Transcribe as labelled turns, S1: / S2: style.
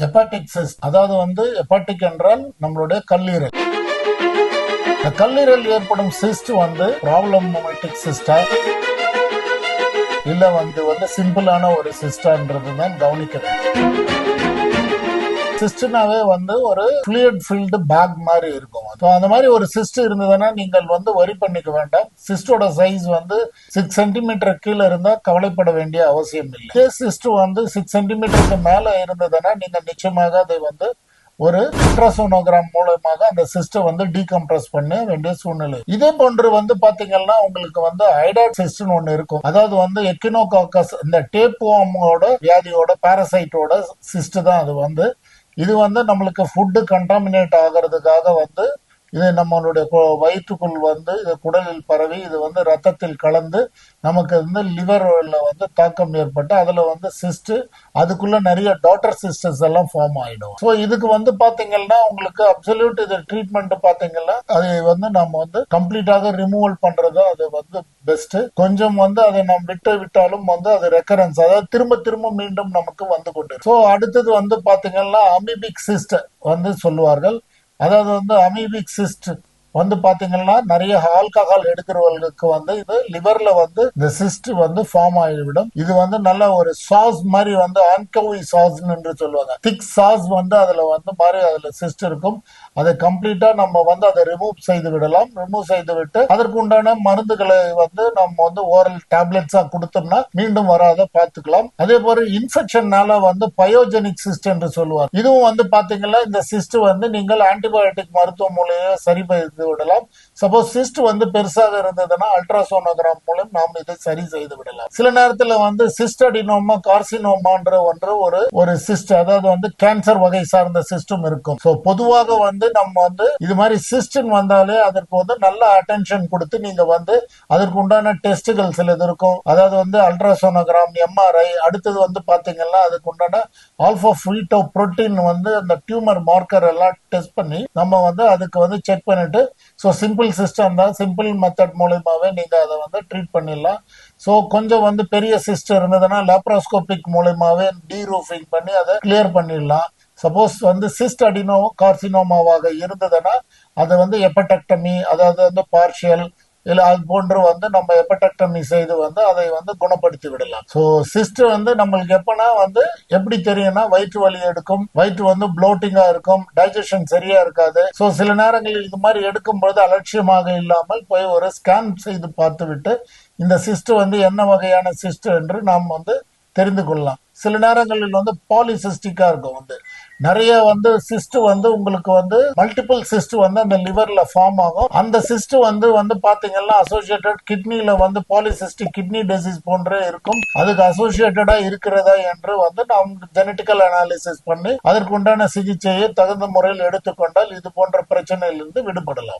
S1: Hepatic cyst அதாவது வந்து hepatic என்றால் நம்மளுடைய கல்லீரல். இந்த கல்லீரல் ஏற்படும் சிஸ்ட் வந்து ப்ராப்ளமேட்டிக் சிஸ்டா இல்ல வந்து வந்து சிம்பிளான ஒரு சிஸ்டான்றது தான் கவனிக்கிறேன். வேண்டும் வந்து ஒரு ஃபிளியட் ஃபில்டு பேக் மாதிரி இருக்கும். ஸோ அந்த மாதிரி ஒரு சிஸ்ட் இருந்ததுன்னா நீங்கள் வந்து ஒரி பண்ணிக்க வேண்டாம். சிஸ்டோட சைஸ் வந்து சிக்ஸ் சென்டிமீட்டர் கீழே இருந்தால் கவலைப்பட வேண்டிய அவசியம் இல்லை. இதே சிஸ்ட் வந்து சிக்ஸ் சென்டிமீட்டருக்கு மேலே இருந்ததுன்னா நீங்கள் நிச்சயமாக அதை வந்து ஒரு அல்ட்ராசோனோகிராம் மூலமாக அந்த சிஸ்டம் வந்து டீகம்ப்ரஸ் பண்ண வேண்டிய சூழ்நிலை. இதே போன்று வந்து பாத்தீங்கன்னா உங்களுக்கு வந்து ஐடாட் சிஸ்டம் ஒன்று இருக்கும். அதாவது வந்து எக்கினோகாக்கஸ் இந்த டேப்வாமோட வியாதியோட பாரசைட்டோட சிஸ்ட் தான் அது வந்து இது வந்து நம்மளுக்கு ஃபுட்டு கண்டாமினேட் ஆகிறதுக்காக வந்து இது நம்மளுடைய வயிற்றுக்குள் வந்து இது குடலில் பரவி இது வந்து ரத்தத்தில் கலந்து நமக்கு வந்து லிவரில் வந்து தாக்கம் ஏற்பட்டு அதில் வந்து சிஸ்ட் அதுக்குள்ள நிறைய டாட்டர் சிஸ்டர்ஸ் எல்லாம் ஃபார்ம் ஆகிடும் ஸோ இதுக்கு வந்து பார்த்தீங்கன்னா உங்களுக்கு அப்சல்யூட் இது ட்ரீட்மெண்ட் பார்த்தீங்கன்னா அதை வந்து நம்ம வந்து கம்ப்ளீட்டாக ரிமூவல் பண்ணுறது அது வந்து பெஸ்ட்டு கொஞ்சம் வந்து அதை நாம் விட்டு விட்டாலும் வந்து அது ரெக்கரன்ஸ் அதாவது திரும்ப திரும்ப மீண்டும் நமக்கு வந்து கொண்டு ஸோ அடுத்தது வந்து பார்த்தீங்கன்னா அமிபிக் சிஸ்ட் வந்து சொல்லுவார்கள். அதாவது வந்து அமீபிக் சிஸ்ட் வந்து பாத்தீங்கன்னா நிறைய ஆல்கஹால் எடுக்கிறவர்களுக்கு வந்து இது லிவர்ல வந்து இந்த சிஸ்ட் வந்து ஃபார்ம் ஆகிவிடும். இது வந்து நல்ல ஒரு சாஸ் மாதிரி வந்து ஆன்கவி சாஸ் என்று சொல்லுவாங்க. திக் சாஸ் வந்து அதுல வந்து மாதிரி அதுல சிஸ்ட் இருக்கும். அதை கம்ப்ளீட்டா நம்ம வந்து அதை ரிமூவ் செய்து விடலாம். ரிமூவ் செய்து விட்டு அதற்குண்டான மருந்துகளை வந்து நம்ம வந்து ஓரல் டேப்லெட்ஸா கொடுத்தோம்னா மீண்டும் வராத பார்த்துக்கலாம். அதே போல இன்ஃபெக்ஷன்னால வந்து பயோஜெனிக் சிஸ்ட் என்று சொல்லுவார் இதுவும் வந்து பாத்தீங்கன்னா இந்த சிஸ்ட் வந்து நீங்கள் ஆன்டிபயோட்டிக் மருத்துவ மூலையே சரி செய்து விடலாம். சப்போஸ் சிஸ்ட் வந்து பெருசாக இருந்ததுன்னா அல்ட்ராசோனோகிராம் மூலம் நாம் இதை சரி செய்து விடலாம். சில நேரத்தில் வந்து சிஸ்ட் அடினோமா கார்சினோமான்ற ஒன்று ஒரு ஒரு சிஸ்ட் அதாவது வந்து கேன்சர் வகை சார்ந்த சிஸ்டம் இருக்கும். ஸோ பொதுவாக வந்து நம்ம வந்து இது மாதிரி சிஸ்டன் வந்தாலே அதற்கு வந்து நல்ல அட்டென்ஷன் கொடுத்து நீங்க வந்து அதற்கு உண்டான டெஸ்ட்டுகள் சிலது இருக்கும். அதாவது வந்து அல்ட்ராசோனோகிராம் எம்ஆர்ஐ அடுத்தது வந்து பாத்தீங்கன்னா அதுக்கு உண்டான ஆல்பா ஃபீட்டோ புரோட்டீன் வந்து அந்த டியூமர் மார்க்கர் எல்லாம் டெஸ்ட் பண்ணி நம்ம வந்து அதுக்கு வந்து செக் பண்ணிட்டு ஸோ சிம்பிள் சிஸ்டம் தான். சிம்பிள் மெத்தட் மூலயமாவே நீங்க அதை வந்து ட்ரீட் பண்ணிடலாம். ஸோ கொஞ்சம் வந்து பெரிய சிஸ்டம் இருந்ததுன்னா லேப்ரோஸ்கோபிக் மூலயமாவே டீ ரூஃபிங் பண்ணி அதை கிளியர் பண்ணிடலாம். சப்போஸ் வந்து சிஸ்ட் அடினோ கார்சினோமாவாக இருந்ததுன்னா அதை வந்து எப்படெக்டமி அதாவது வந்து பார்ஷியல் இல்ல அது போன்று வந்து நம்ம எப்படெக்டமி செய்து வந்து அதை வந்து குணப்படுத்தி விடலாம். ஸோ சிஸ்ட் வந்து நம்மளுக்கு எப்பனா வந்து எப்படி தெரியும்னா வயிற்று வலி எடுக்கும் வயிற்று வந்து ப்ளோட்டிங்கா இருக்கும் டைஜஷன் சரியா இருக்காது. ஸோ சில நேரங்களில் இது மாதிரி எடுக்கும்போது அலட்சியமாக இல்லாமல் போய் ஒரு ஸ்கேன் செய்து பார்த்து விட்டு இந்த சிஸ்ட் வந்து என்ன வகையான சிஸ்ட் என்று நாம் வந்து தெரிந்து கொள்ளலாம். சில நேரங்களில் வந்து பாலிசிஸ்டிக்கா இருக்கும் வந்து. நிறைய வந்து சிஸ்ட் வந்து உங்களுக்கு வந்து மல்டிபிள் சிஸ்ட் வந்து அந்த லிவர்ல ஃபார்ம் ஆகும். அந்த சிஸ்ட் வந்து வந்து பாத்தீங்கன்னா அசோசியேட்டட் கிட்னில வந்து பாலிசிஸ்டிக் கிட்னி டிசீஸ் போன்ற இருக்கும். அதுக்கு அசோசியேட்டடா இருக்கிறதா என்று வந்து நாம் ஜெனட்டிக்கல் அனாலிசிஸ் பண்ணி அதற்கு உண்டான சிகிச்சையை தகுந்த முறையில் எடுத்துக்கொண்டால் இது போன்ற பிரச்சனையிலிருந்து விடுபடலாம்.